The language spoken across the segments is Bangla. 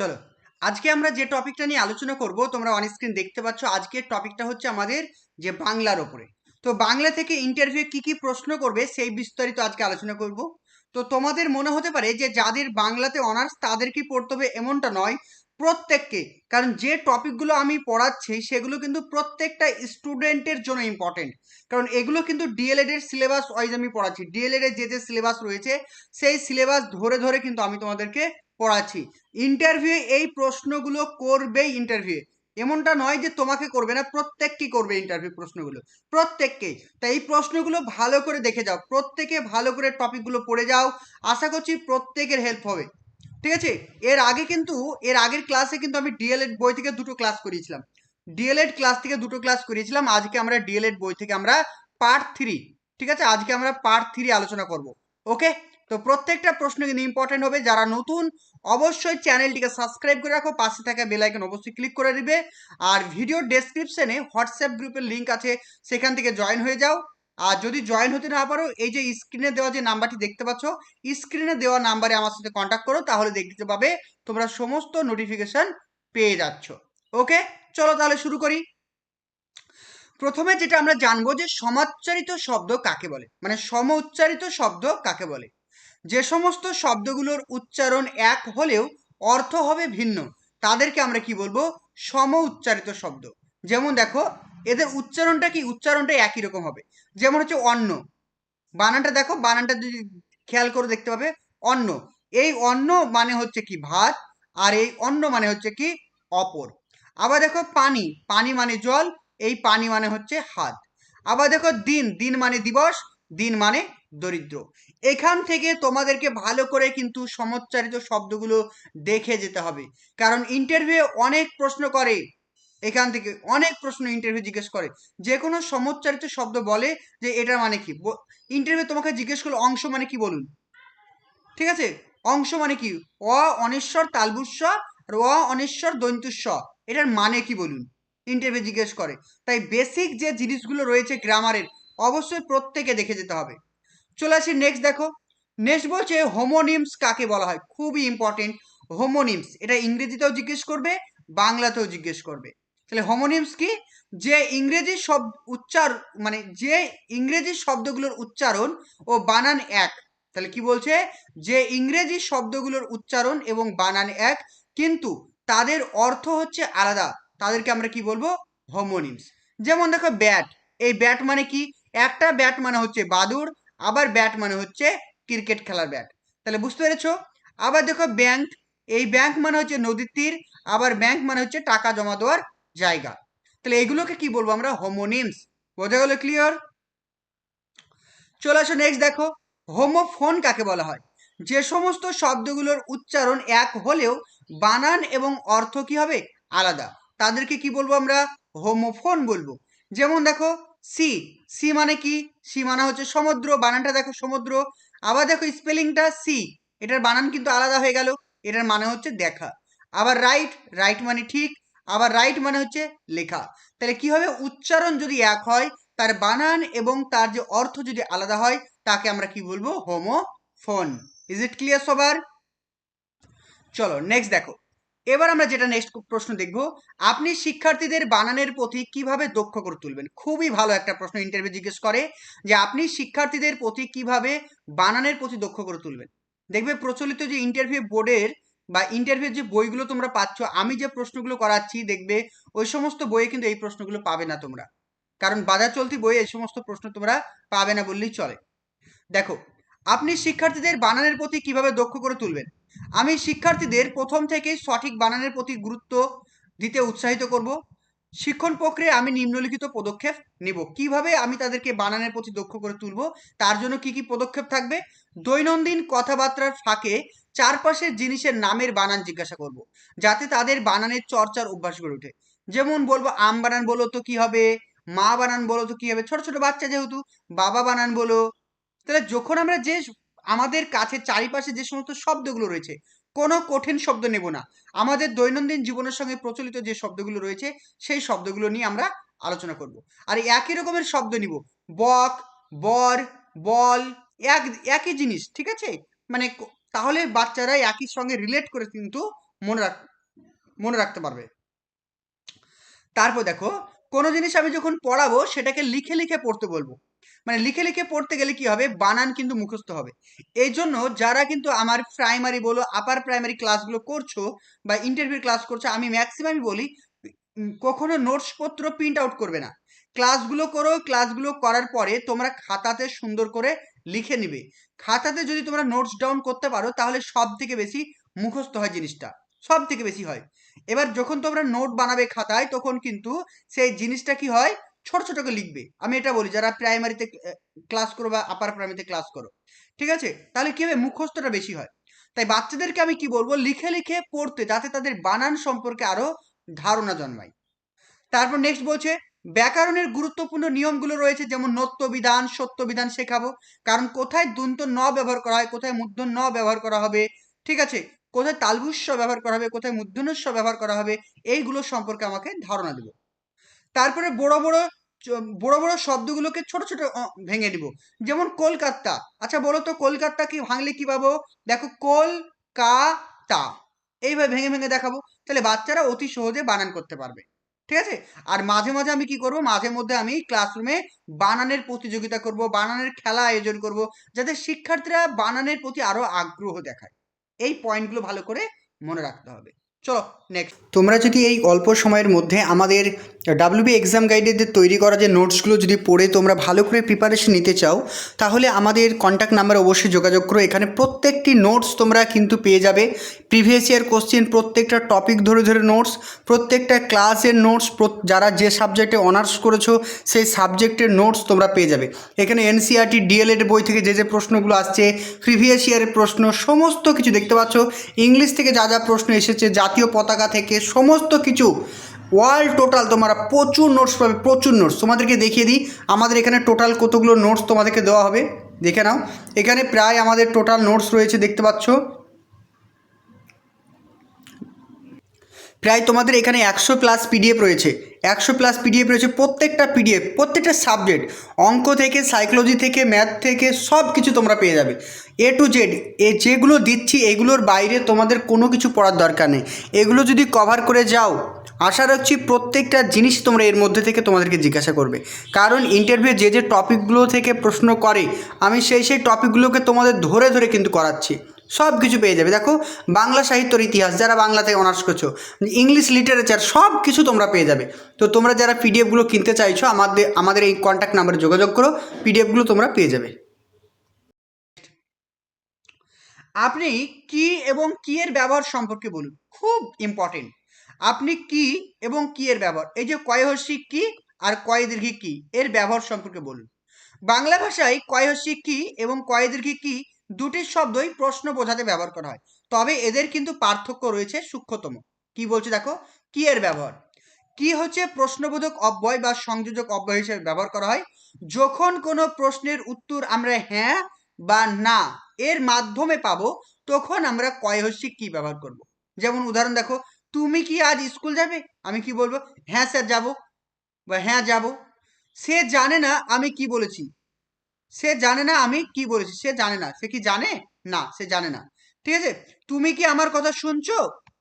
চলো, আজকে আমরা যে টপিকটা নিয়ে আলোচনা করব, তোমরা অন স্ক্রিন দেখতে পাচ্ছ, আজকের টপিকটা হচ্ছে আমাদের যে বাংলার ওপরে। তো বাংলা থেকে ইন্টারভিউ কি কি প্রশ্ন করবে, সেই বিস্তারিত আজকে আলোচনা করব। তো তোমাদের মনে হতে পারে যে যাদের বাংলাতে অনার্স তাদের কি পড়তে হবে এমনটা নয়, প্রত্যেককে। কারণ যে টপিকগুলো আমি পড়াচ্ছি, সেগুলো কিন্তু প্রত্যেকটা স্টুডেন্টের জন্য ইম্পর্টেন্ট কারণ এগুলো কিন্তু ডিএলএড এর সিলেবাস ওয়াইজ আমি পড়াচ্ছি। ডিএলএড এর যে যে সিলেবাস রয়েছে, সেই সিলেবাস ধরে ধরে কিন্তু আমি তোমাদেরকে পড়াচ্ছি। ইন্টারভিউ এই প্রশ্নগুলো করবেই ইন্টারভিউ এমনটা নয় যে তোমাকে করবে না প্রত্যেককে করবে ইন্টারভিউ প্রশ্নগুলো। প্রত্যেককেই। তাই এই প্রশ্নগুলো ভালো করে দেখে যাও। প্রত্যেকে ভালো করে টপিকগুলো পড়ে যাও। আশা করছি প্রত্যেকের হেল্প হবে। ঠিক আছে? এর আগে কিন্তু, এর আগের ক্লাসে কিন্তু আমি ডিএলএড বই থেকে দুটো ক্লাস করিয়েছিলাম। ডিএলএড ক্লাস থেকে দুটো ক্লাস করিয়েছিলাম। আজকে আমরা ডিএলএড বই থেকে আমরা পার্ট থ্রি ঠিক আছে? আজকে আমরা পার্ট থ্রি আলোচনা করব। ওকে তো প্রত্যেকটা প্রশ্ন কিন্তু ইম্পর্টেন্ট হবে। যারা নতুন, অবশ্যই চ্যানেলটিকে সাবস্ক্রাইব করে রাখো। পাশে থাকা বেল আইকন অবশ্যই ক্লিক করে দিবে। আর ভিডিও ডেসক্রিপশনে হোয়াটসঅ্যাপ গ্রুপের লিঙ্ক আছে। সেখান থেকে জয়েন হয়ে যাও। আর যদি জয়েন হতে না পারো, এই যে স্ক্রিনে দেওয়া যে নাম্বারটি দেখতে পাচ্ছ স্ক্রিনে দেওয়া নাম্বারে আমার সাথে কন্ট্যাক্ট করো। তাহলে দেখতে পাবে তোমরা সমস্ত নোটিফিকেশন পেয়ে যাচ্ছ। ওকে চলো তাহলে শুরু করি। প্রথমে যেটা আমরা জানব যে সমাচ্চারিত শব্দ কাকে বলে? মানে সম উচ্চারিত শব্দ কাকে বলে? যে সমস্ত শব্দগুলোর উচ্চারণ এক হলেও অর্থ হবে ভিন্ন। তাদেরকে আমরা কি বলব? সম উচ্চারিত শব্দ। যেমন দেখো, এদের উচ্চারণটা কি? উচ্চারণটা একই রকম হবে। যেমন হচ্ছে অন্ন। বানানটা দেখো, বানানটা যদি খেয়াল করে দেখতে পাবে, অন্ন। এই অন্ন মানে হচ্ছে কি? ভাত। আর এই অন্ন মানে হচ্ছে কি? অপর। আবার দেখো পানি। পানি মানে জল, এই পানি মানে হচ্ছে হাত। আবার দেখো দিন। দিন মানে দিবস, দিন মানে দরিদ্র। এখান থেকে তোমাদেরকে ভালো করে কিন্তু সমচ্চারিত শব্দগুলো দেখে যেতে হবে। কারণ ইন্টারভিউ অনেক প্রশ্ন করে, এখান থেকে অনেক প্রশ্ন ইন্টারভিউ জিজ্ঞেস করে। যে কোনো সমচ্চারিত শব্দ বলে যে এটার মানে কি? ইন্টারভিউ তোমাকে জিজ্ঞেস করল অংশ মানে কি বলুন? ঠিক আছে? অংশ মানে কি? অ অনেশ্বর তালবুস্ব আর অ অনেশ্বর দন্তুস্ব এটার মানে কি বলুন? ইন্টারভিউ জিজ্ঞেস করে। তাই বেসিক যে জিনিসগুলো রয়েছে গ্রামারের অবশ্যই প্রত্যেকে দেখে যেতে হবে। চলে আসি নেক্সট দেখো। নেক্সট বলছে হোমোনিমস কাকে বলা হয়? খুবই ইম্পর্টেন্ট হোমোনিমস এটা ইংরেজিতেও জিজ্ঞেস করবে, বাংলাতেও জিজ্ঞেস করবে। তাহলে হোমোনিমস কি? যে ইংরেজি শব্দ উচ্চার মানে যে ইংরেজি শব্দগুলোর উচ্চারণ ও বানান এক। তাহলে কি বলছে? যে ইংরেজি শব্দগুলোর উচ্চারণ এবং বানান এক, কিন্তু তাদের অর্থ হচ্ছে আলাদা। তাদেরকে আমরা কি বলব? হোমোনিমস যেমন দেখো ব্যাট এই ব্যাট মানে কি? একটা ব্যাট মানে হচ্ছে বাদুর আবার ব্যাট মানে হচ্ছে ক্রিকেট খেলার ব্যাট তাহলে বুঝতে পেরেছ? আবার দেখো ব্যাংক এই ব্যাংক মানে হচ্ছে নদীর তীর, আবার ব্যাংক মানে হচ্ছে টাকা জমা দেওয়ার জায়গা। তাহলে এগুলোকে কি বলব আমরা? হোমোনিমস বোঝা গেল ক্লিয়ার চলে আসো নেক্সট দেখো। হোমোফোন কাকে বলা হয়? যে সমস্ত শব্দগুলোর উচ্চারণ এক হলেও বানান এবং অর্থ কি হবে? আলাদা। তাদেরকে কি বলব আমরা? হোমোফোন বলব। যেমন দেখো সি সি মানে কি? সি মানে হচ্ছে সমুদ্র, বানানটা দেখো সমুদ্র। আবার দেখো স্পেলিংটা সি, এটার বানান কিন্তু আলাদা হয়ে গেল, এটার মানে হচ্ছে দেখা। আবার রাইট রাইট মানে ঠিক, আবার রাইট মানে হচ্ছে লেখা। তাহলে কি হবে? উচ্চারণ যদি এক হয়, তার বানান এবং তার যে অর্থ যদি আলাদা হয়, তাকে আমরা কি বলব? Homo homophone. Is it clear সবার? চলো নেক্সট দেখো। এবার আমরা যেটা নেক্সট প্রশ্ন দেখব, আপনি শিক্ষার্থীদের বানানের প্রতি কীভাবে দক্ষ করে তুলবেন? খুবই ভালো একটা প্রশ্ন ইন্টারভিউ জিজ্ঞেস করে যে, আপনি শিক্ষার্থীদের প্রতি কীভাবে বানানের প্রতি দক্ষ করে তুলবেন? দেখবে প্রচলিত যে ইন্টারভিউ বোর্ডের বা ইন্টারভিউ যে বইগুলো তোমরা পাচ্ছ, আমি যে প্রশ্নগুলো করাচ্ছি, দেখবে ওই সমস্ত বইয়ে কিন্তু এই প্রশ্নগুলো পাবে না তোমরা। কারণ বাজার চলতি বইয়ে এই সমস্ত প্রশ্ন তোমরা পাবে না বললেই চলে। দেখো, আপনি শিক্ষার্থীদের বানানের প্রতি কীভাবে দক্ষ করে তুলবেন? আমি শিক্ষার্থীদের প্রথম থেকেই সঠিক বানানের প্রতি গুরুত্ব দিতে উৎসাহিত করব। শিক্ষণ প্রক্রিয়ায় আমি নিম্নলিখিত পদক্ষেপ নেব। কীভাবে আমি তাদেরকে বানানের প্রতি দক্ষ করে তুলব, তার জন্য কি কি পদক্ষেপ থাকবে? দৈনন্দিন কথাবার্তার ফাঁকে চারপাশের জিনিসের নামের বানান জিজ্ঞাসা করব, যাতে তাদের বানানের চর্চার অভ্যাস গড়ে ওঠে। যেমন বলব, আম বানান বলো তো কি হবে, মা বানান বলো তো কি হবে, ছোট ছোট বাচ্চা যেহেতু, বাবা বানান বলো। তাহলে যখন আমরা যে আমাদের কাছে চারিপাশে যে সমস্ত শব্দগুলো রয়েছে, কোনো কঠিন শব্দ নেব না। আমাদের দৈনন্দিন জীবনের সঙ্গে প্রচলিত যে শব্দগুলো রয়েছে, সেই শব্দগুলো নিয়ে আমরা আলোচনা করব। আর একই রকমের শব্দ নিব। বক, বর, বল, এক, একই জিনিস, ঠিক আছে? মানে তাহলে বাচ্চারা একই সঙ্গে রিলেট করে কিন্তু মনে রাখ, মনে রাখতে পারবে। তারপর দেখো, কোনো জিনিস আমি যখন পড়াবো, সেটাকে লিখে লিখে পড়তে বলব। মানে লিখে লিখে পড়তে গেলে কি হবে? বানান কিন্তু মুখস্থ হবে। এই জন্য যারা কিন্তু আমার প্রাইমারি বলো আপার প্রাইমারি ক্লাসগুলো করছ বা ইন্টারভিউ ক্লাস করছ, আমি ম্যাক্সিমামই বলি কখনো নোটসপত্র প্রিন্ট আউট করবে না। ক্লাসগুলো করো ক্লাসগুলো করার পরে তোমরা খাতাতে সুন্দর করে লিখে নিবে। খাতাতে যদি তোমরা নোটস ডাউন করতে পারো, তাহলে সব থেকে বেশি মুখস্থ হয় জিনিসটা। সব থেকে বেশি হয়। এবার যখন তোমরা নোট বানাবে খাতায়, তখন কিন্তু সেই জিনিসটা কি হয়? ছোট ছোট করে লিখবে। আমি এটা বলি, যারা প্রাইমারিতে ক্লাস করো বা আপার প্রাইমারিতে ক্লাস করো, ঠিক আছে? তাহলে কি হবে? মুখস্থটা বেশি হয়। তাই বাচ্চাদেরকে আমি কি বলব? লিখে লিখে পড়তে, যাতে তাদের বানান সম্পর্কে আরও ধারণা জন্মায়। তারপর নেক্সট বলছে, ব্যাকরণের গুরুত্বপূর্ণ নিয়মগুলো রয়েছে, যেমন নত্য বিধান সত্য বিধান শেখাবো। কারণ কোথায় দন্ত ন ব্যবহার করা হয়, কোথায় মূর্ধন্য ন ব্যবহার করা হবে, ঠিক আছে? কোথায় তালভুস্য ব্যবহার করা হবে, কোথায় মূর্ধন্যস্য ব্যবহার করা হবে, এইগুলো সম্পর্কে আমাকে ধারণা দেবো। তারপরে বড় বড় বড় বড় শব্দগুলোকে ছোট ছোট ভেঙে দিব। যেমন কলকাতা আচ্ছা বলো তো কলকাতা কি, ভাঙলে কি পাবো? দেখো, কলকাতা। এইভাবে ভেঙে ভেঙে দেখাবো, তাহলে বাচ্চারা অতি সহজে বানান করতে পারবে। ঠিক আছে? আর মাঝে মাঝে আমি কি করব? মাঝে মধ্যে আমি ক্লাসরুমে বানানের প্রতিযোগিতা করব, বানানের খেলা আয়োজন করব, যাতে শিক্ষার্থীরা বানানের প্রতি আরও আগ্রহ দেখায়। এই পয়েন্টগুলো ভালো করে মনে রাখতে হবে। চলো নেক্সট তোমরা যদি এই অল্প সময়ের মধ্যে আমাদের ডাব্লিউবি এক্সাম গাইডের যে তৈরি করা যে নোটসগুলো যদি পড়ে তোমরা ভালো করে প্রিপারেশন নিতে চাও, তাহলে আমাদের কন্ট্যাক্ট নাম্বার অবশ্যই যোগাযোগ করো। এখানে প্রত্যেকটি নোটস তোমরা কিন্তু পেয়ে যাবে। প্রিভিয়াস ইয়ার কোশ্চেন প্রত্যেকটা টপিক ধরে ধরে নোটস প্রত্যেকটা ক্লাসের নোটস যারা যে সাবজেক্টে অনার্স করেছ, সেই সাবজেক্টের নোটস তোমরা পেয়ে যাবে। এখানে এনসিআরটি ডিএলএড বই থেকে যে যে প্রশ্নগুলো আসছে প্রিভিয়াস ইয়ারের প্রশ্ন, সমস্ত কিছু দেখতে পাচ্ছ। ইংলিশ থেকে যা যা প্রশ্ন এসেছে, জাতীয় পতাকা থেকে সমস্ত কিছু ওয়ার্ল্ড টোটাল তোমরা প্রচুর নোটস পাবে, প্রচুর নোটস তোমাদেরকে দেখিয়ে দিই, আমাদের এখানে টোটাল কতগুলো নোটস তোমাদেরকে দেওয়া হবে, দেখে নাও। এখানে প্রায় আমাদের টোটাল নোটস রয়েছে, দেখতে পাচ্ছ? প্রায় তোমাদের এখানে একশো প্লাস পিডিএফ রয়েছে। একশো প্লাস পিডিএফ রয়েছে প্রত্যেকটা পিডিএফ প্রত্যেকটা সাবজেক্ট অঙ্ক থেকে সাইকোলজি থেকে ম্যাথ থেকে সব কিছু তোমরা পেয়ে যাবে। এ টু জেড এ যেগুলো দিচ্ছি এগুলোর বাইরে তোমাদের কোনো কিছু পড়ার দরকার নেই। এগুলো যদি কভার করে যাও, আশা রাখছি প্রত্যেকটা জিনিস তোমরা এর মধ্যে থেকে তোমাদেরকে জিজ্ঞাসা করবে। কারণ ইন্টারভিউ যে যে টপিকগুলো থেকে প্রশ্ন করে, আমি সেই সেই টপিকগুলোকে তোমাদের ধরে ধরে কিন্তু করাচ্ছি। সব কিছু পেয়ে যাবে। দেখো, বাংলা সাহিত্যর ইতিহাস, যারা বাংলাতে অনার্স করছ ইংলিশ লিটারেচার সব কিছু তোমরা পেয়ে যাবে। তো তোমরা যারা পিডিএফগুলো কিনতে চাইছো, আমাদের আমাদের এই কন্ট্যাক্ট নাম্বারে যোগাযোগ করো পিডিএফগুলো তোমরা পেয়ে যাবে। আপনি কি এবং কি এর ব্যবহার সম্পর্কে বলুন, খুব ইম্পর্টেন্ট আপনি কি এবং কি এর ব্যবহার, এই যে কয়হস্যি কি আর কয় দীর্ঘি কি, এর ব্যবহার সম্পর্কে বলুন। বাংলা ভাষায় কয়হস্যি কি এবং কয় দীর্ঘি কি দুটি শব্দই প্রশ্ন বোঝাতে ব্যবহার করা হয়। তবে এদের কিন্তু পার্থক্য রয়েছে সূক্ষ্মতম। কি বলছে দেখো? কি এর ব্যবহার? কি হচ্ছে প্রশ্নবোধক অব্যয় বা সংযোজক অব্যয় হিসেবে ব্যবহার করা হয়? যখন কোনো প্রশ্নের উত্তর আমরা হ্যাঁ বা না এর মাধ্যমে পাবো, তখন আমরা কয়হস্যি কি ব্যবহার করব। যেমন উদাহরণ দেখো, তুমি কি আজ স্কুল যাবে? আমি কি বলব? হ্যাঁ স্যার, যাব। বা হ্যাঁ যাব। সে জানে না আমি কি বলেছি। সে জানে না আমি কি বলেছি, সে জানে না। সে কি জানে? না, সে জানে না। ঠিক আছে? তুমি কি আমার কথা শুনছো?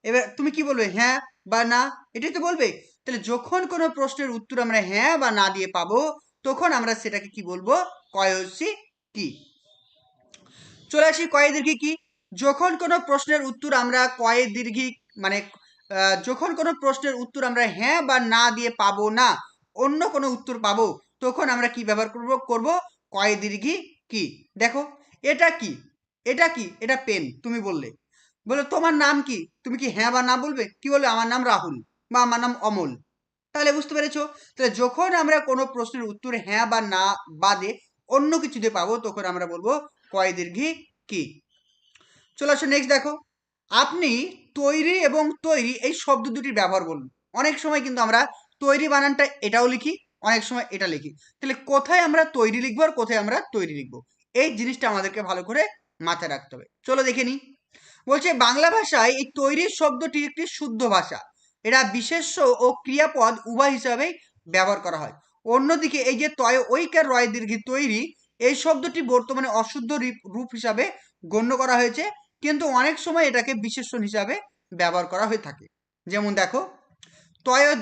এবার তুমি কি বলবে হ্যাঁ বা না? এটাই তো বলবে। তাহলে যখন কোনো প্রশ্নের উত্তর আমরা হ্যাঁ বা না দিয়ে পাবো, তখন আমরা সেটাকে কি বলব? কয়সি কি? চলে আসি কয়ে দীর্ঘি কি? যখন কোনো প্রশ্নের উত্তর আমরা কয়ে দীর্ঘি মানে যখন কোনো প্রশ্নের উত্তর আমরা হ্যাঁ বা না দিয়ে পাবো না, অন্য কোনো উত্তর পাবো, তখন আমরা কি ব্যবহার করব? করব কয়ে দীর্ঘি? কি? দেখো, এটা কি? এটা কি? এটা পেন, তুমি বললে। বলে, তোমার নাম কি? তুমি কি হ্যাঁ বা না বলবে? কি বলবে? আমার নাম রাহুল বা আমার নাম অমল। তাহলে বুঝতে পেরেছ? তাহলে যখন আমরা কোনো প্রশ্নের উত্তর হ্যাঁ বা না বাদে অন্য কিছু দিয়ে পাবো, তখন আমরা বলব, কয় দীর্ঘি? কি? চলে আসো নেক্সট দেখো। আপনি তৈরি এবং তৈরি এই শব্দ দুটির ব্যবহার বলুন। অনেক সময় কিন্তু আমরা তৈরি বানানটা এটাও লিখি অনেক সময় এটা লিখি। তাহলে কোথায় আমরা তৈরি লিখব আর কোথায় আমরা তৈরি লিখব? এই জিনিসটা আমাদেরকে ভালো করে মাথায় রাখতে হবে। চলো দেখে নিই। বলছে, বাংলা ভাষায় এই তৈরি শব্দটি একটি শুদ্ধ ভাষা। এটা বিশেষ্য ও ক্রিয়াপদ উভয় হিসাবেই ব্যবহার করা হয়। অন্যদিকে এই যে তয় ঐকার রয় দীর্ঘি তৈরি, এই শব্দটি বর্তমানে অশুদ্ধ রিপ- হিসাবে গণ্য করা হয়েছে। কিন্তু অনেক সময় এটাকে বিশেষণ হিসাবে ব্যবহার করা হয়ে থাকে। যেমন দেখো, তয়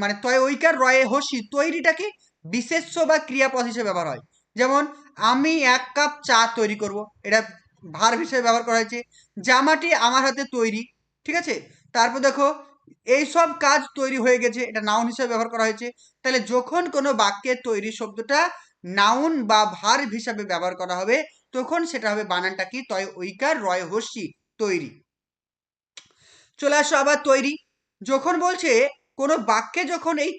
মানে তয় ঐকার রয়ে হসি, তৈরিটা কি বিশেষ্য বা ক্রিয়াপদ হিসেবে ব্যবহার হয়। যেমন, আমি এক কাপ চা তৈরি করব, এটা ভার হিসেবে ব্যবহার করা হয়েছে, জামাটি আমার হাতে তৈরি, ঠিক আছে? তারপর দেখো এই সব কাজ তৈরি হয়ে গেছে, এটা নাউন হিসেবে ব্যবহার করা হয়েছে, তাহলে যখন কোনো বাক্যের তৈরি শব্দটা নাউন বা ভার হিসাবে ব্যবহার করা হবে, তখন সেটা হবে বানানটা কি? তয় ঐকার রয় হস্যি তৈরি। চলে আসো আবার তৈরি, যখন বলছে কোনো বাক্যে যখন এই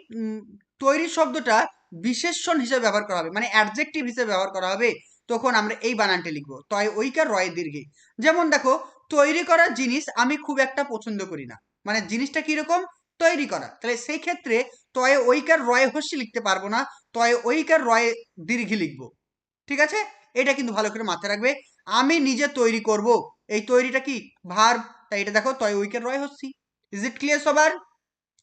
তৈরি শব্দটা বিশেষণ হিসেবে ব্যবহার করা হবে মানে অ্যাডজেক্টিভ হিসেবে ব্যবহার করা হবে, তখন আমরা এই বানানটি লিখব, তয় ঐকার রয় দীর্ঘে। যেমন দেখো, তৈরি করা জিনিস আমি খুব একটা পছন্দ করি না। মানে জিনিসটা কীরকম? তৈরি করা। তাহলে সেই ক্ষেত্রে তয় ঐকার রয় হস্যি লিখতে পারব না, তয় ঐকার রয় দীর্ঘি লিখব। ঠিক আছে? এটা কিন্তু ভালো করে মাথায় রাখবে। আমি নিজে তৈরি করব। এই তৈরিটা কি? ভার তাই এটা দেখো, তয় ঐকার রয় হচ্ছি। ইজ ইট ক্লিয়ার সবার?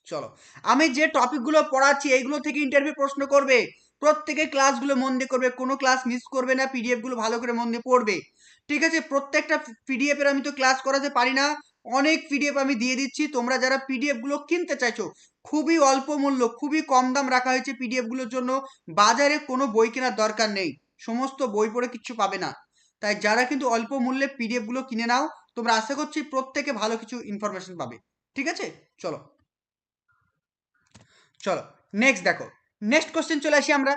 চলো। আমি যে টপিকগুলো পড়াচ্ছি, এইগুলো থেকে ইন্টারভিউ প্রশ্ন করবে। প্রত্যেকে ক্লাসগুলো মন দিয়ে করবে, কোনো ক্লাস মিস করবে না পিডিএফগুলো ভালো করে মন দিয়ে পড়বে। ঠিক আছে, প্রত্যেকটা পিডিএফের আমি তো ক্লাস করাতে পারি না। অনেক পিডিএফ আমি দিয়ে দিচ্ছি। তোমরা যারা পিডিএফগুলো কিনতে চাইছো, খুবই অল্প মূল্য, খুবই কম দাম রাখা হয়েছে পিডিএফগুলোর জন্য। বাজারে কোনো বই কেনার দরকার নেই। সমস্ত বই পড়ে কিচ্ছু পাবে না। তাই যারা কিন্তু অল্প মূল্যে পিডিএফগুলো কিনে নাও, তোমরা আশা করছি প্রত্যেকে ভালো কিছু ইনফরমেশন পাবে। ঠিক আছে? চলো। চলো নেক্সট দেখো। নেক্সট কোশ্চেন চলে আসি আমরা।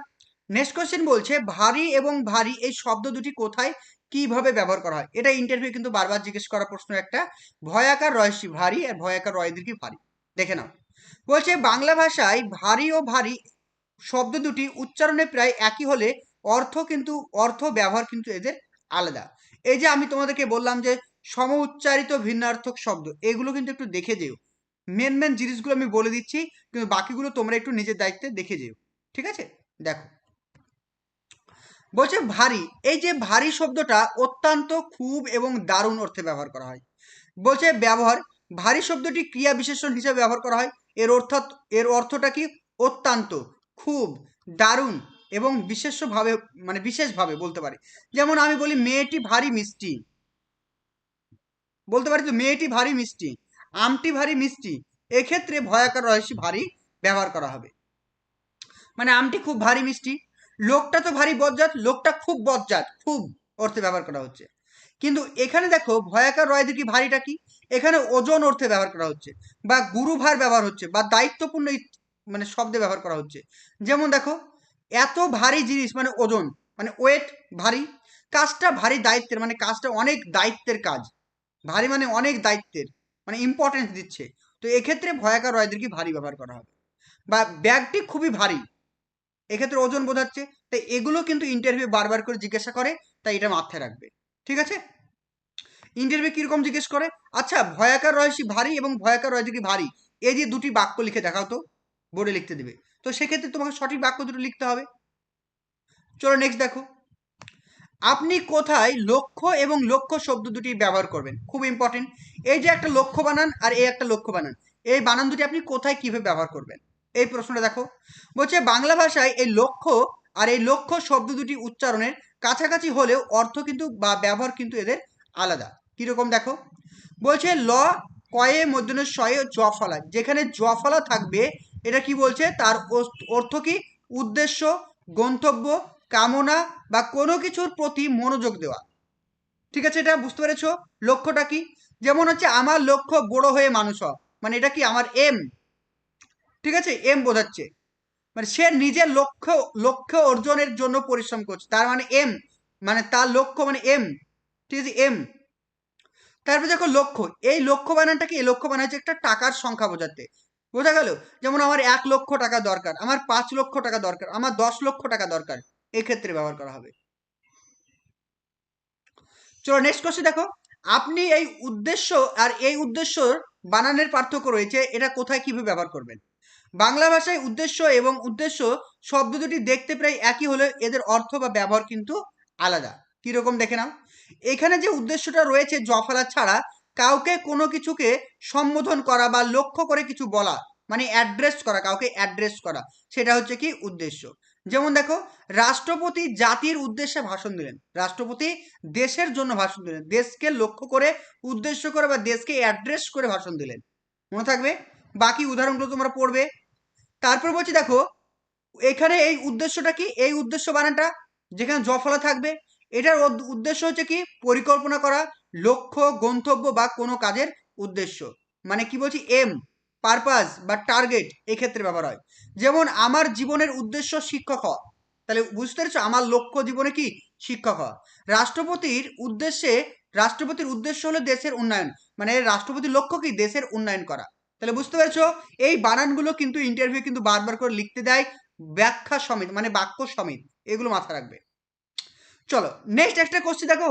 নেক্সট কোশ্চেন বলছে, ভারী এবং ভারী এই শব্দ দুটি কোথায়, কীভাবে ব্যবহার করা হয়? এটা ইন্টারভিউ কিন্তু বারবার জিজ্ঞেস করা প্রশ্ন একটা। ভয়াকার রয়সী ভারী আর ভয়াকার রয়দের কি ভারী? দেখে নাও। বলছে, বাংলা ভাষায় ভারী ও ভারী শব্দ দুটি উচ্চারণে প্রায় একই হলে অর্থ কিন্তু, অর্থ ব্যবহার কিন্তু এদের আলাদা। এই যে আমি তোমাদেরকে বললাম যে সম উচ্চারিত ভিন্নার্থক শব্দ, এগুলো কিন্তু একটু দেখে যেও। মেন মেন জিনিসগুলো আমি বলে দিচ্ছি কিন্তু বাকিগুলো তোমরা একটু নিজের দায়িত্বে দেখে যেও, ঠিক আছে? দেখো। বলছে ভারী, এই যে ভারী শব্দটা অত্যন্ত খুব এবং দারুণ অর্থে ব্যবহার করা হয়। বলছে ব্যবহার, ভারী শব্দটি ক্রিয়া বিশেষণ হিসেবে ব্যবহার করা হয়। এর অর্থাৎ, এর অর্থটা কি? অত্যন্ত, খুব, দারুণ এবং বিশেষভাবে মানে বিশেষভাবে বলতে পারি। যেমন আমি বলি, মেয়েটি ভারী মিষ্টি। বলতে পারি তো, মেয়েটি ভারী মিষ্টি। আমটি ভারী, মিষ্টি। এক্ষেত্রে ভয়াকার রহস্য ভারী ব্যবহার করা হবে। মানে আমটি খুব ভারী, মিষ্টি। লোকটা তো ভারী বজ্জাত, লোকটা খুব বজ্জাত, খুব অর্থে ব্যবহার করা হচ্ছে। কিন্তু এখানে দেখো, ভয়াকার রয় দেখি ভারীটা কি? এখানে ওজন অর্থে ব্যবহার করা হচ্ছে, বা গুরুভার ব্যবহার হচ্ছে, বা দায়িত্বপূর্ণ মানে শব্দে ব্যবহার করা হচ্ছে। যেমন দেখো, এত ভারী জিনিস মানে ওজন মানে ওয়েট ভারী। কাজটা ভারী দায়িত্বের মানে কাজটা অনেক দায়িত্বের কাজ। ভারী মানে অনেক দায়িত্বের। মানে ইম্পর্টেন্স দিচ্ছে। তো এক্ষেত্রে ভয়াকার রয়দেরকে ভারী ব্যবহার করা হবে। বা ব্যাগটি খুবই ভারী, এক্ষেত্রে ওজন বোঝাচ্ছে, তাই এগুলো কিন্তু ইন্টারভিউ বারবার করে জিজ্ঞাসা করে, তাই এটা মাথায় রাখবে। ঠিক আছে? ইন্টারভিউ কীরকম জিজ্ঞেস করে? আচ্ছা ভয়াকার রয়সী ভারী এবং ভয়াকার রয়দিকে ভারী, এই যে দুটি বাক্য লিখে দেখাও তো, বোর্ডে লিখতে দেবে। তো সেক্ষেত্রে তোমাকে সঠিক বাক্য দুটো লিখতে হবে। চলো নেক্সট দেখো। আপনি কোথায় লক্ষ্য এবং লক্ষ্য শব্দ দুটি ব্যবহার করবেন। খুব ইম্পর্টেন্ট এই যে একটা লক্ষ্য বানান আর এই একটা লক্ষ্য বানান, এই বানান দুটি আপনি কোথায় কীভাবে ব্যবহার করবেন? এই প্রশ্নটা দেখো। বলছে, বাংলা ভাষায় এই লক্ষ্য আর এই লক্ষ্য শব্দ দুটি উচ্চারণের কাছাকাছি হলেও অর্থ কিন্তু বা ব্যবহার কিন্তু এদের আলাদা। কীরকম দেখো? বলছে, ল কয়ে মধ্যে শয়ে জফলা যেখানে জফলা থাকবে, এটা কি বলছে? তার অর্থ কি? উদ্দেশ্য, গন্তব্য কামনা বা কোনো কিছুর প্রতি মনোযোগ দেওয়া। ঠিক আছে এটা বুঝতে পেরেছ? লক্ষ্যটা কি? যেমন হচ্ছে আমার লক্ষ্য বড় হয়ে মানুষ হওয়া। মানে এটা কি? আমার এম ঠিক আছে? এম বোঝাচ্ছে। মানে সে নিজের লক্ষ্য লক্ষ্য অর্জনের জন্য পরিশ্রম করছে। তার মানে এম মানে তার লক্ষ্য মানে এম ঠিক আছে? এম তারপর দেখো লক্ষ্য। এই লক্ষ্য বানানটা কি? এই লক্ষ্য বানান হচ্ছে একটা টাকার সংখ্যা বোঝাতে। বোঝা গেল? যেমন আমার এক লক্ষ টাকা দরকার, আমার পাঁচ লক্ষ টাকা দরকার, আমার দশ লক্ষ টাকা দরকার। এক্ষেত্রে ব্যবহার করা হবে। চলো নেক্সট কোশ্চেন দেখো। আপনি এই উদ্দেশ্য আর এই উদ্দেশ্যর বানানের পার্থক্য রয়েছে, এটা কোথায় কীভাবে ব্যবহার করবেন? বাংলা ভাষায় উদ্দেশ্য এবং উদ্দেশ্য শব্দ দুটি দেখতে প্রায় একই হলে এদের অর্থ বা ব্যবহার কিন্তু আলাদা। কীরকম দেখে নাও। এখানে যে উদ্দেশ্যটা রয়েছে, জফলা ছাড়া কাউকে কোনো কিছুকে সম্বোধন করা বা লক্ষ্য করে কিছু বলা মানে অ্যাড্রেস করা, কাউকে অ্যাড্রেস করা, সেটা হচ্ছে কি উদ্দেশ্য। যেমন দেখো, রাষ্ট্রপতি জাতির উদ্দেশ্যে ভাষণ দিলেন। রাষ্ট্রপতি দেশের জন্য ভাষণ দিলেন। দেশকে লক্ষ্য করে, উদ্দেশ্য করে বা দেশকে অ্যাড্রেস করে ভাষণ দিলেন। মনে থাকবে? বাকি উদাহরণগুলো তোমরা পড়বে। তারপর বলছি দেখো, এখানে এই উদ্দেশ্যটা কি? এই উদ্দেশ্য বানানটা, যেখানে জফলা থাকবে, এটার উদ্দেশ্য হচ্ছে কি? পরিকল্পনা করা, লক্ষ্য, গন্তব্য বা কোনো কাজের উদ্দেশ্য। মানে কি বলছি? এম পারপাস বা টার্গেট এক্ষেত্রে ব্যবহার হয়। যেমন আমার জীবনের উদ্দেশ্য শিক্ষক হওয়া। তাহলে বুঝতে পেরেছ আমার লক্ষ্য জীবনে কি? শিক্ষক হওয়া। রাষ্ট্রপতির উদ্দেশ্যে, রাষ্ট্রপতির উদ্দেশ্য হলো দেশের উন্নয়ন। মানে রাষ্ট্রপতির লক্ষ্য কি? দেশের উন্নয়ন করা। তাহলে বুঝতে পেরেছ, এই বানানগুলো কিন্তু ইন্টারভিউ কিন্তু বারবার করে লিখতে দেয়, ব্যাখ্যা সমেত মানে বাক্য সমেত, এগুলো মাথায় রাখবে। চলো নেক্সট একটা কোশ্চেন দেখো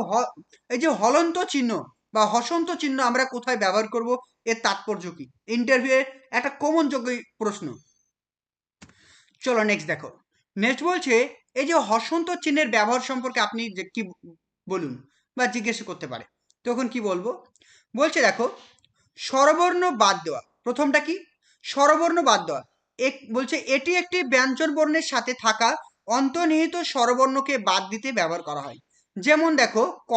এই যে হলন্ত চিহ্ন। বা হসন্ত চিহ্ন আমরা কোথায় ব্যবহার করব, এর তাৎপর্য কি? ইন্টারভিউ একটা কমন যোগ্য প্রশ্ন। চলো নেক্সট দেখো। নেক্সট বলছে, এই যে হসন্ত চিহ্নের ব্যবহার সম্পর্কে আপনি যে কি বলুন বা জিজ্ঞেস করতে পারে, তখন কি বলব? বলছে দেখো, স্বরবর্ণ বাদ দেওয়া, প্রথমটা কি? স্বরবর্ণ বাদ দেওয়া। এক, বলছে এটি একটি ব্যঞ্জন বর্ণের সাথে থাকা অন্তর্নিহিত স্বরবর্ণকে বাদ দিতে ব্যবহার করা হয়। যেমন দেখো, ক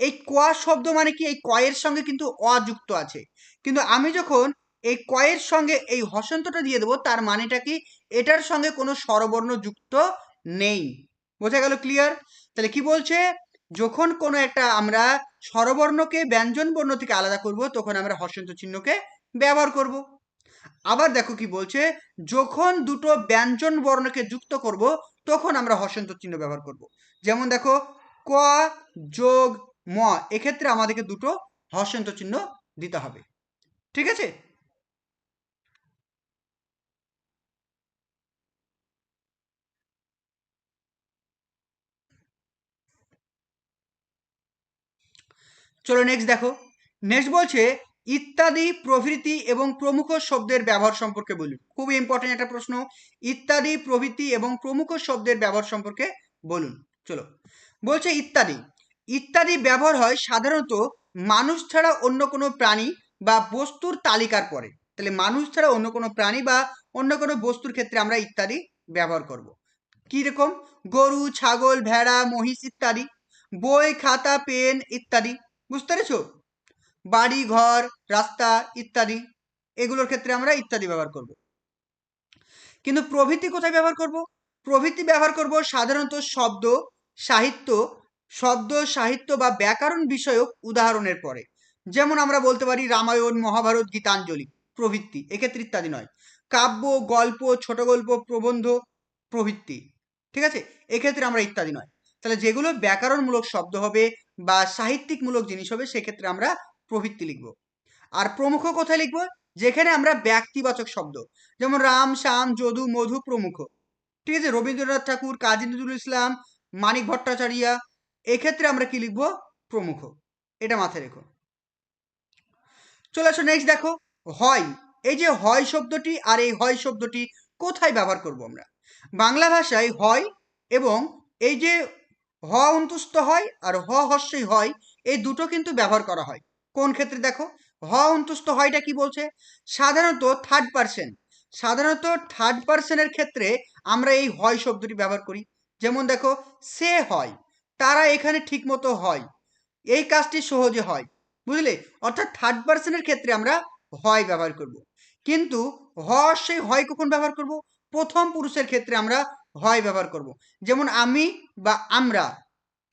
এই ক শব্দ মানে কি? এই কয়ের সঙ্গে কিন্তু অযুক্ত আছে। কিন্তু আমি যখন এই কয়ের সঙ্গে এই হসন্তটা দিয়ে দেবো, তার মানেটা কি? এটার সঙ্গে কোনো স্বরবর্ণ যুক্ত নেই। বোঝা গেল ক্লিয়ার তাহলে কি বলছে? যখন কোনো একটা আমরা স্বরবর্ণকে ব্যঞ্জন বর্ণ থেকে আলাদা করব, তখন আমরা হসন্ত চিহ্নকে ব্যবহার করব। আবার দেখো কি বলছে? যখন দুটো ব্যঞ্জন বর্ণকে যুক্ত করব, তখন আমরা হসন্ত চিহ্ন ব্যবহার করব। যেমন দেখো, ক যোগ ম, এক্ষেত্রে আমাদেরকে দুটো হসন্ত চিহ্ন দিতে হবে। ঠিক আছে? চলো নেক্সট দেখো। নেক্সট বলছে, ইত্যাদি প্রভৃতি এবং প্রমুখ শব্দের ব্যবহার সম্পর্কে বলুন খুব ইম্পর্টেন্ট একটা প্রশ্ন। ইত্যাদি প্রভৃতি এবং প্রমুখ শব্দের ব্যবহার সম্পর্কে বলুন। চলো। বলছে ইত্যাদি। ইত্যাদি ব্যবহার হয় সাধারণত মানুষ ছাড়া অন্য কোনো প্রাণী বা বস্তুর তালিকার পরে। তাহলে মানুষ ছাড়া অন্য কোনো প্রাণী বা অন্য কোনো বস্তুর ক্ষেত্রে আমরা ইত্যাদি ব্যবহার করব। কীরকম গরু, ছাগল, ভেড়া, মহিষ ইত্যাদি। বই, খাতা, পেন ইত্যাদি। বুঝতে পেরেছ? বাড়ি, ঘর, রাস্তা ইত্যাদি। এগুলোর ক্ষেত্রে আমরা ইত্যাদি ব্যবহার করব। কিন্তু প্রভৃতি কোথায় ব্যবহার করব? প্রভৃতি ব্যবহার করব সাধারণত শব্দ, সাহিত্য শব্দ সাহিত্য বা ব্যাকরণ বিষয়ক উদাহরণের পরে। যেমন আমরা বলতে পারি রামায়ণ, মহাভারত, গীতাঞ্জলি প্রভৃতি, এক্ষেত্রে ইত্যাদি নয়। কাব্য, গল্প ছোট গল্প প্রবন্ধ প্রভৃতি, ঠিক আছে? এক্ষেত্রে আমরা ইত্যাদি নয়। তাহলে যেগুলো ব্যাকরণমূলক শব্দ হবে বা সাহিত্যিকমূলক জিনিস হবে, সেক্ষেত্রে আমরা প্রভৃতি লিখব। আর প্রমুখ কোথায় লিখব? যেখানে আমরা ব্যক্তিবাচক শব্দ, যেমন রাম, শ্যাম, যদু, মধু প্রমুখ, ঠিক আছে? রবীন্দ্রনাথ ঠাকুর, কাজী নজরুল ইসলাম, মানিক ভট্টাচার্য এক্ষেত্রে আমরা কি লিখব? প্রমুখ। এটা মাথায় রেখো। চলে আসো নেক্সট দেখো। হয়। এই যে হয় শব্দটি আর এই হয় শব্দটি কোথায় ব্যবহার করব আমরা? বাংলা ভাষায় হয় এবং এই যে হ অন্তুষ্ট হয় আর হ হস্যই হয়, এই দুটো কিন্তু ব্যবহার করা হয়। কোন ক্ষেত্রে দেখো? হ অন্তুষ্ট হয়টা কি বলছে? সাধারণত থার্ড পার্সন সাধারণত থার্ড পার্সনের ক্ষেত্রে আমরা এই হয় শব্দটি ব্যবহার করি। যেমন দেখো, সে হয়। তারা এখানে ঠিকমতো হয়। এই কাজটি সহজে হয়, বুঝলে? অর্থাৎ থার্ড পার্সনের ক্ষেত্রে আমরা হয় ব্যবহার করব। কিন্তু হ সেই হয় কখন ব্যবহার করব? প্রথম পুরুষের ক্ষেত্রে আমরা হয় ব্যবহার করব। যেমন আমি বা আমরা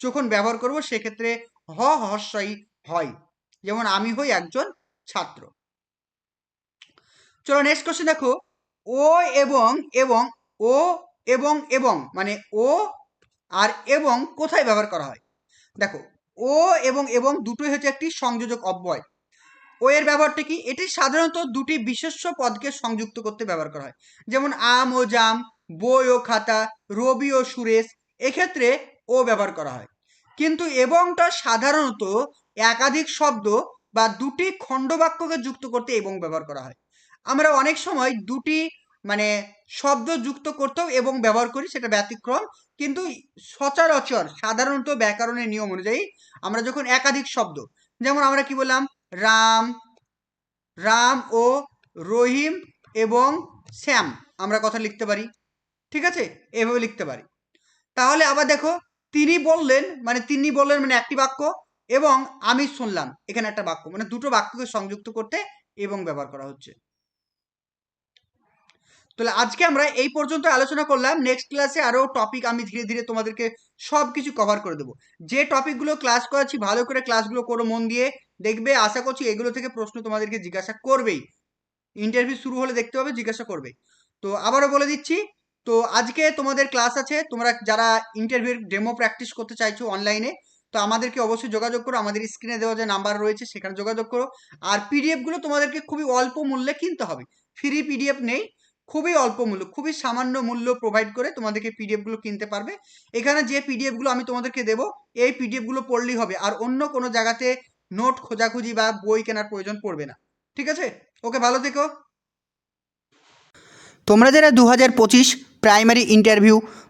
যখন ব্যবহার করব, সেক্ষেত্রে হ হস্যই হয়। যেমন আমি হই একজন ছাত্র। চলো নেক্সট কোশ্চেন দেখো। ও এবং এবং, ও, এবং এবং মানে ও আর এবং কোথায় ব্যবহার করা হয়? দেখো, ও এবং এবং দুটোই হচ্ছে একটি সংযোজক অব্যয়। ও এর ব্যবহারটা কি? এটি সাধারণত দুটি বিশেষ্য পদকে সংযুক্ত করতে ব্যবহার করা হয়। যেমন আম ও জাম, বই ও খাতা, রবি ও সুরেশ, এক্ষেত্রে ও ব্যবহার করা হয়। কিন্তু এবংটা সাধারণত একাধিক শব্দ বা দুটি খণ্ডবাক্যকে যুক্ত করতে এবং ব্যবহার করা হয়। আমরা অনেক সময় দুটি মানে শব্দ যুক্ত করতেও এবং ব্যবহার করি সেটা ব্যতিক্রম। কিন্তু সচরাচর সাধারণত ব্যাকরণের নিয়ম অনুযায়ী আমরা যখন একাধিক শব্দ, যেমন আমরা কি বললাম? রাম রাম ও রহিম এবং শ্যাম আমরা কথা লিখতে পারি। ঠিক আছে? এভাবে লিখতে পারি। তাহলে আবার দেখো, তিনি বললেন মানে তিনি বললেন মানে একটি বাক্য এবং আমি শুনলাম। এখানে একটা বাক্য মানে দুটো বাক্যকে সংযুক্ত করতে এবং ব্যবহার করা হচ্ছে। তাহলে আজকে আমরা এই পর্যন্ত আলোচনা করলাম। নেক্সট ক্লাসে আরও টপিক আমি ধীরে ধীরে তোমাদেরকে সব কিছু কভার করে দেবো। যে টপিকগুলো ক্লাস করাচ্ছি, ভালো করে ক্লাসগুলো করো মন দিয়ে। দেখবে, আশা করছি এগুলো থেকে প্রশ্ন তোমাদেরকে জিজ্ঞাসা করবেই। ইন্টারভিউ শুরু হলে দেখতে পাবে, জিজ্ঞাসা করবে। তো আবারও বলে দিচ্ছি, তো আজকে তোমাদের ক্লাস আছে। তোমরা যারা ইন্টারভিউর ডেমো প্র্যাকটিস করতে চাইছো অনলাইনে তো আমাদেরকে অবশ্যই যোগাযোগ করো। আমাদের স্ক্রিনে দেওয়া যে নাম্বার রয়েছে, সেখানে যোগাযোগ করো। আর পিডিএফগুলো তোমাদেরকে খুবই অল্প মূল্যে কিনতে হবে। ফ্রি পিডিএফ নেই। খুবই অল্প মূল্য, খুবই সামান্য মূল্য প্রোভাইড করে তোমাদেরকে পিডিএফগুলো কিনতে পারবে। এখানে যে পিডিএফগুলো আমি তোমাদেরকে দেবো, এই পিডিএফগুলো পড়লেই হবে, আর অন্য কোনো জায়গাতে নোট খোঁজাখুঁজি বা বই কেনার প্রয়োজন পড়বে না। ঠিক আছে? ওকে, ভালো থেকো। তোমরা যারা দু হাজার পঁচিশ প্রাইমারি ইন্টারভিউ